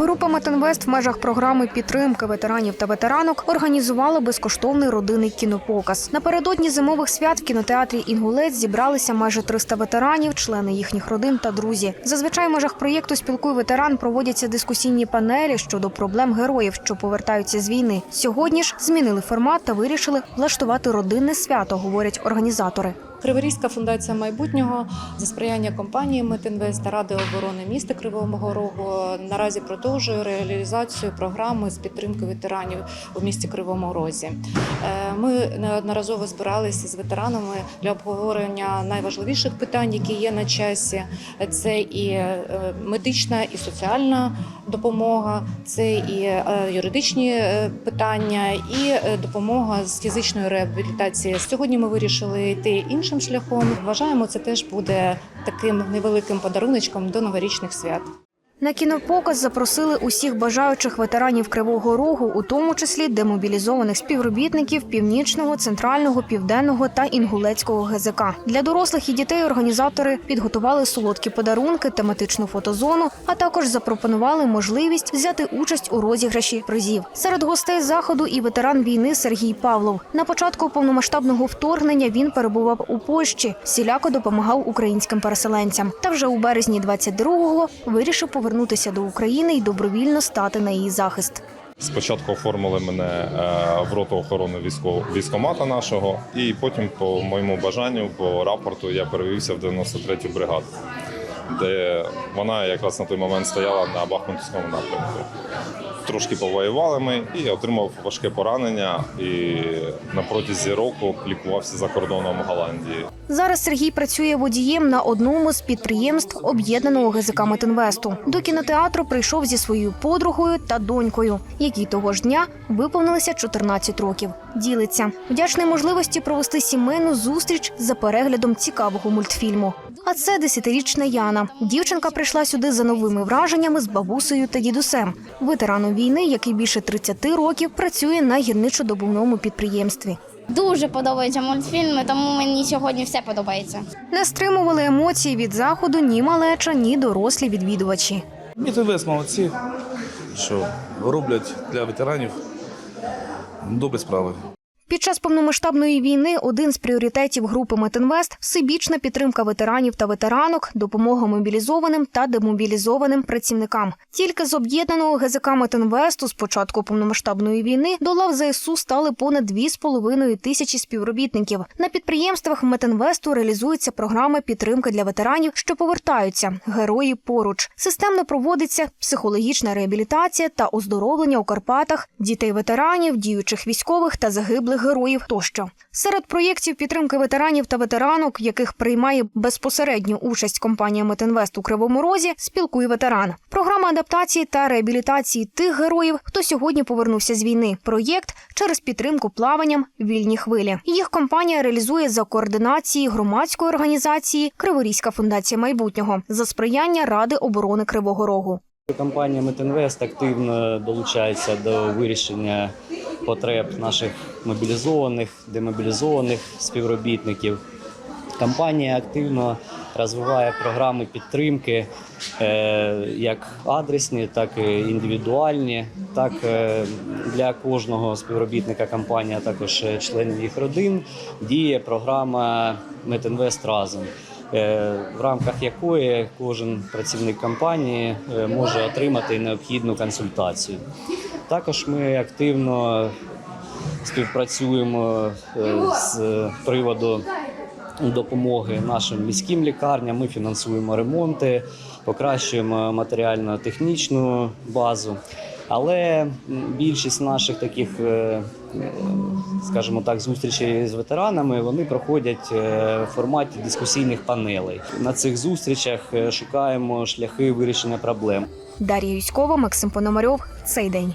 Група Метинвест в межах програми підтримки ветеранів та ветеранок організувала безкоштовний родинний кінопоказ. Напередодні зимових свят в кінотеатрі Інгулець зібралися майже 300 ветеранів, члени їхніх родин та друзі. Зазвичай в межах проєкту Спілкуй ветеран проводяться дискусійні панелі щодо проблем героїв, що повертаються з війни. Сьогодні ж змінили формат та вирішили влаштувати родинне свято, говорять організатори. Криворізька фундація майбутнього за сприяння компанії Метинвест та Ради оборони міста Кривого Рогу наразі продовжує реалізацію програми з підтримки ветеранів у місті Кривому Розі. Е, Ми неодноразово збиралися з ветеранами для обговорення найважливіших питань, які є на часі. Це і е, медична, і соціальна допомога, це і е, юридичні питання, і допомога з фізичної реабілітації. Сьогодні ми вирішили йти іншим шляхом. Вважаємо, це теж буде таким невеликим подаруночком до новорічних свят. На кінопоказ запросили усіх бажаючих ветеранів Кривого Рогу, у тому числі демобілізованих співробітників північного, центрального, південного та інгулецького ГЗК. Для дорослих і дітей організатори підготували солодкі подарунки, тематичну фотозону, а також запропонували можливість взяти участь у розіграші призів. Серед гостей заходу і ветеран війни Сергій Павлов. На початку повномасштабного вторгнення він перебував у Польщі, всіляко допомагав українським переселенцям. Та вже у березні 22-го вирішив повернутися до України і добровільно стати на її захист. Спочатку оформили мене е, в роту охорони військомата нашого, і потім, по моєму бажанню, по рапорту, я перевівся в 93-ю бригаду, де вона якраз на той момент стояла на Бахмутському напрямку. Трошки повоювали ми і отримав важке поранення. І на протязі року лікувався за кордоном Голландії. Зараз Сергій працює водієм на одному з підприємств об'єднаного ГЗК Метинвесту. До кінотеатру прийшов зі своєю подругою та донькою, якій того ж дня виповнилося 14 років. Ділиться вдячний можливості провести сімейну зустріч за переглядом цікавого мультфільму. А це десятирічна Яна. Дівчинка прийшла сюди за новими враженнями з бабусею та дідусем, ветераном війни, який більше 30 років працює на гірничо-добувному підприємстві. Дуже подобаються мультфільми, тому мені сьогодні все подобається. Не стримували емоції від заходу ні малеча, ні дорослі відвідувачі. Мітинвест молодці, що роблять для ветеранів добрі справи. Під час повномасштабної війни один з пріоритетів групи Метинвест всебічна підтримка ветеранів та ветеранок, допомога мобілізованим та демобілізованим працівникам. Тільки з об'єднаного ГЗК Метинвесту з початку повномасштабної війни до лав ЗСУ стали понад 2,5 тисячі співробітників. На підприємствах Метинвесту реалізуються програми підтримки для ветеранів, що повертаються. Герої поруч системно проводиться психологічна реабілітація та оздоровлення у Карпатах, дітей ветеранів, діючих військових та загиблих героїв тощо. Серед проєктів підтримки ветеранів та ветеранок, яких приймає безпосередню участь компанія Метинвест у Кривому Розі, спілкує ветеран. Програма адаптації та реабілітації тих героїв, хто сьогодні повернувся з війни. Проєкт через підтримку плаванням вільні хвилі. Їх компанія реалізує за координації громадської організації Криворізька фундація майбутнього за сприяння Ради оборони Кривого Рогу. Компанія Метинвест активно долучається до вирішення потреб наших мобілізованих, демобілізованих співробітників. Компанія активно розвиває програми підтримки, е, як адресні, так і індивідуальні. Так е, для кожного співробітника компанії, також членів їх родин діє програма Метинвест разом. е, В рамках якої кожен працівник компанії може отримати необхідну консультацію. Також ми активно співпрацюємо е, з приводу допомоги нашим міським лікарням. Ми фінансуємо ремонти, покращуємо матеріально-технічну базу. Але більшість наших таких, е, е, скажімо так, зустрічей з ветеранами вони проходять в форматі дискусійних панелей. На цих зустрічах шукаємо шляхи вирішення проблем. Дар'я Юськова, Максим Пономарьов. Цей день.